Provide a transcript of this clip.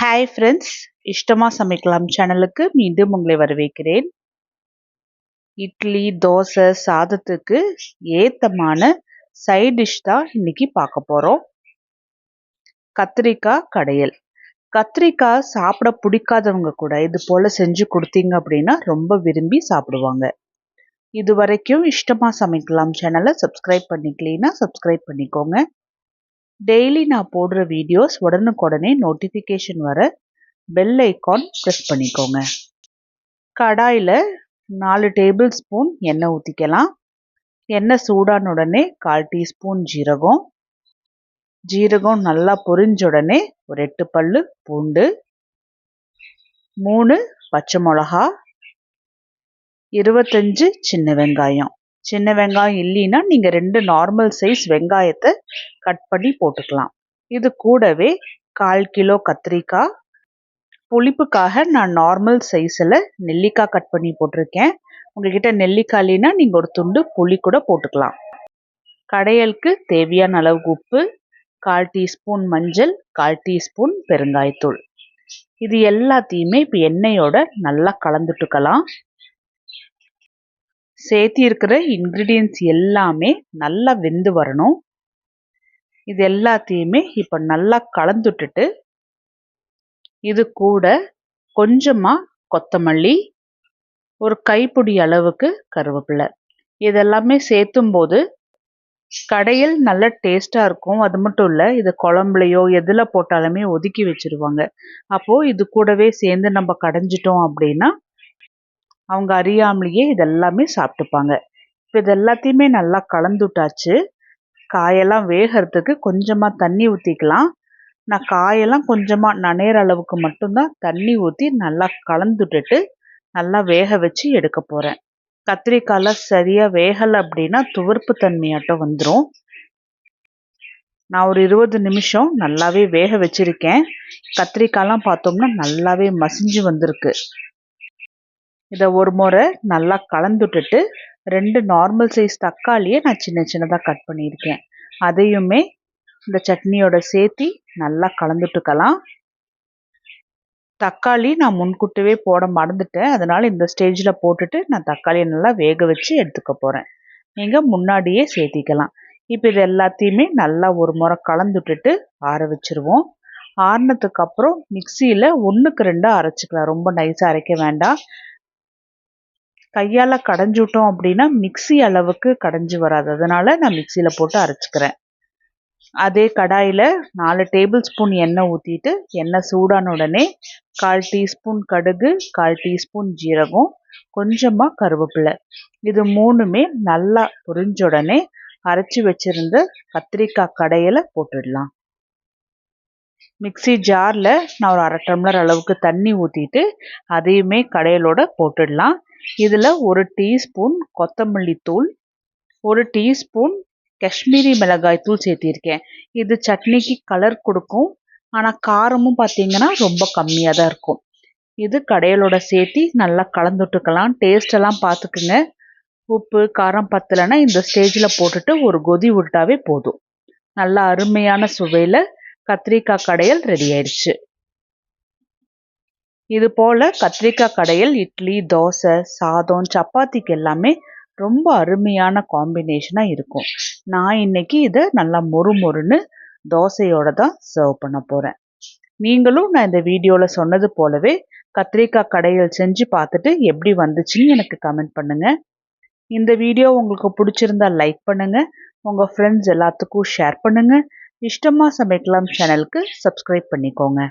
Hi friends இஷ்டமாக சமைக்கலாம் சேனலுக்கு மீண்டும் உங்களை வரவேற்கிறேன். இட்லி தோசை சாதத்துக்கு ஏத்தமான சைட் டிஷ் தான் இன்னைக்கு பார்க்க போகிறோம் கத்திரிக்காய் கடையல். கத்திரிக்காய் சாப்பிட பிடிக்காதவங்க கூட இது போல் செஞ்சு கொடுத்தீங்க அப்படின்னா ரொம்ப விரும்பி சாப்பிடுவாங்க. இது வரைக்கும் இஷ்டமாக சமைக்கலாம் சேனலை சப்ஸ்கிரைப் பண்ணிக்கலீன்னா சப்ஸ்கிரைப் பண்ணிக்கோங்க. டெய்லி நான் போடுற வீடியோஸ் உடனுக்குடனே நோட்டிஃபிகேஷன் வர பெல் ஐக்கான் ப்ரெஸ் பண்ணிக்கோங்க. கடாயில் நாலு டேபிள் ஸ்பூன் எண்ணெய் ஊற்றிக்கலாம் எண்ணெய் சூடான உடனே கால் டீஸ்பூன் ஜீரகம். ஜீரகம் நல்லா பொரிஞ்ச உடனே ஒரு எட்டு பல்லு பூண்டு. மூணு பச்சை மிளகா. இருபத்தஞ்சு சின்ன வெங்காயம். சின்ன வெங்காயம் இல்லைன்னா நீங்கள் ரெண்டு நார்மல் சைஸ் வெங்காயத்தை கட் பண்ணி போட்டுக்கலாம். இது கூடவே கால் கிலோ கத்திரிக்காய். புளிப்புக்காக நான் நார்மல் சைஸில் நெல்லிக்காய் கட் பண்ணி போட்டிருக்கேன். உங்ககிட்ட நெல்லிக்காய் இல்லைன்னா நீங்கள் ஒரு துண்டு புளி கூட போட்டுக்கலாம். கடையலுக்கு தேவையான அளவுக்கு உப்பு கால் டீஸ்பூன் மஞ்சள் கால் டீஸ்பூன் பெருங்காயத்தூள். இது எல்லாத்தையுமே இப்போ எண்ணெயோட நல்லா கலந்துட்டுக்கலாம். சேர்த்திருக்கிற இன்க்ரீடியன்ஸ் எல்லாமே நல்லா வெந்து வரணும். இது எல்லாத்தையுமே இப்போ நல்லா கலந்துட்டுட்டு இது கூட கொஞ்சமாக கொத்தமல்லி ஒரு கைப்பிடி அளவுக்கு கருவேப்பிலை. இதெல்லாமே சேர்த்தும் போது கடையில் நல்ல டேஸ்ட்டாக இருக்கும். அது மட்டும் இல்லை இது குழம்புலையோ எதில் போட்டாலுமே ஒதுக்கி வச்சுருவாங்க. அப்போது இது கூடவே சேர்ந்து நம்ம கடைஞ்சிட்டோம் அப்படின்னா அவங்க அறியாமலேயே இதெல்லாமே சாப்பிட்டுப்பாங்க. இப்போ இது எல்லாத்தையுமே நல்லா கலந்துட்டாச்சு. காயெல்லாம் வேகிறதுக்கு கொஞ்சமாக தண்ணி ஊற்றிக்கலாம் நான் காயெல்லாம் கொஞ்சமாக நனையிற அளவுக்கு மட்டும்தான் தண்ணி ஊற்றி நல்லா கலந்துட்டுட்டு நல்லா வேக வச்சு எடுக்க போகிறேன் கத்திரிக்காயெலாம் சரியாக வேகலை அப்படின்னா துவர்ப்பு தன்மையாட்டம் வந்துடும் நான் ஒரு இருபது நிமிஷம் நல்லாவே வேக வச்சுருக்கேன். கத்திரிக்காயெலாம் பார்த்தோம்னா நல்லாவே மசிஞ்சு வந்திருக்கு. இதை ஒரு முறை நல்லா கலந்துட்டுட்டு ரெண்டு நார்மல் சைஸ் தக்காளியை நான் சின்ன சின்னதாக கட் பண்ணியிருக்கேன். அதையுமே இந்த சட்னியோட சேர்த்தி நல்லா கலந்துட்டுக்கலாம் தக்காளி நான் முன்கூட்டவே போட மறந்துட்டேன். அதனால் இந்த ஸ்டேஜில் போட்டுட்டு நான் தக்காளியை நல்லா வேக வச்சு எடுத்துக்க போகிறேன் நீங்கள் முன்னாடியே சேர்த்திக்கலாம். இப்போ இது எல்லாத்தையுமே நல்லா ஒரு முறை கலந்துட்டுட்டு ஆற வச்சுருவோம். ஆறினதுக்கு அப்புறம் மிக்சியில் ஒன்றுக்கு ரெண்டாக அரைச்சிக்கலாம். ரொம்ப நைஸாக அரைக்க வேண்டாம். கையால் கடைஞ்சுட்டோம் அப்படின்னா மிக்சி அளவுக்கு கடைஞ்சி வராது. அதனால் நான் மிக்சியில் போட்டு அரைச்சிக்கிறேன். அதே கடாயில் நாலு டேபிள் ஸ்பூன் எண்ணெய் ஊற்றிட்டு எண்ணெய் சூடான உடனே கால் டீஸ்பூன் கடுகு கால் டீஸ்பூன் ஜீரகம் கொஞ்சமாக கருவேப்பிலை. இது மூணுமே நல்லா பொறிஞ்ச உடனே அரைச்சி வச்சுருந்த கத்திரிக்காய் கடையில் போட்டுடலாம். மிக்சி ஜாரில் நான் ஒரு அரை டம்ளர் அளவுக்கு தண்ணி ஊற்றிட்டு அதையுமே கடையிலோட போட்டுடலாம். இதில் ஒரு டீஸ்பூன் கொத்தமல்லி தூள் ஒரு டீஸ்பூன் காஷ்மீரி மிளகாய் தூள் சேர்த்திருக்கேன். இது சட்னிக்கு கலர் கொடுக்கும். ஆனால் காரமும் பார்த்தீங்கன்னா ரொம்ப கம்மியாக தான் இருக்கும். இது கடையலோட சேர்த்தி நல்லா கலந்துட்டுக்கலாம். டேஸ்டெல்லாம் பார்த்துக்குங்க உப்பு காரம் பத்தலைன்னா இந்த ஸ்டேஜில் போட்டுட்டு ஒரு கொதி விட்டாவே போதும். நல்லா அருமையான சுவையில் கத்திரிக்காய் கடையல் ரெடி ஆயிடுச்சு. இது போல் கத்திரிக்காய் கடையில் இட்லி தோசை சாதம் சப்பாத்திக்கு எல்லாமே ரொம்ப அருமையான காம்பினேஷனாக இருக்கும். நான் இன்னைக்கு இதை நல்லா மொறு மொறுன்னு தோசையோட தான் சர்வ் பண்ண போகிறேன் நீங்களும் நான் இந்த வீடியோவில் சொன்னது போலவே கத்திரிக்காய் கடையில் செஞ்சு பார்த்துட்டு எப்படி வந்துச்சுன்னு எனக்கு கமெண்ட் பண்ணுங்கள் இந்த வீடியோ உங்களுக்கு பிடிச்சிருந்தா லைக் பண்ணுங்கள் உங்கள் ஃப்ரெண்ட்ஸ் எல்லாத்துக்கும் ஷேர் பண்ணுங்கள் இஷ்டமாக சமைக்கலாம் சேனலுக்கு சப்ஸ்கிரைப் பண்ணிக்கோங்க.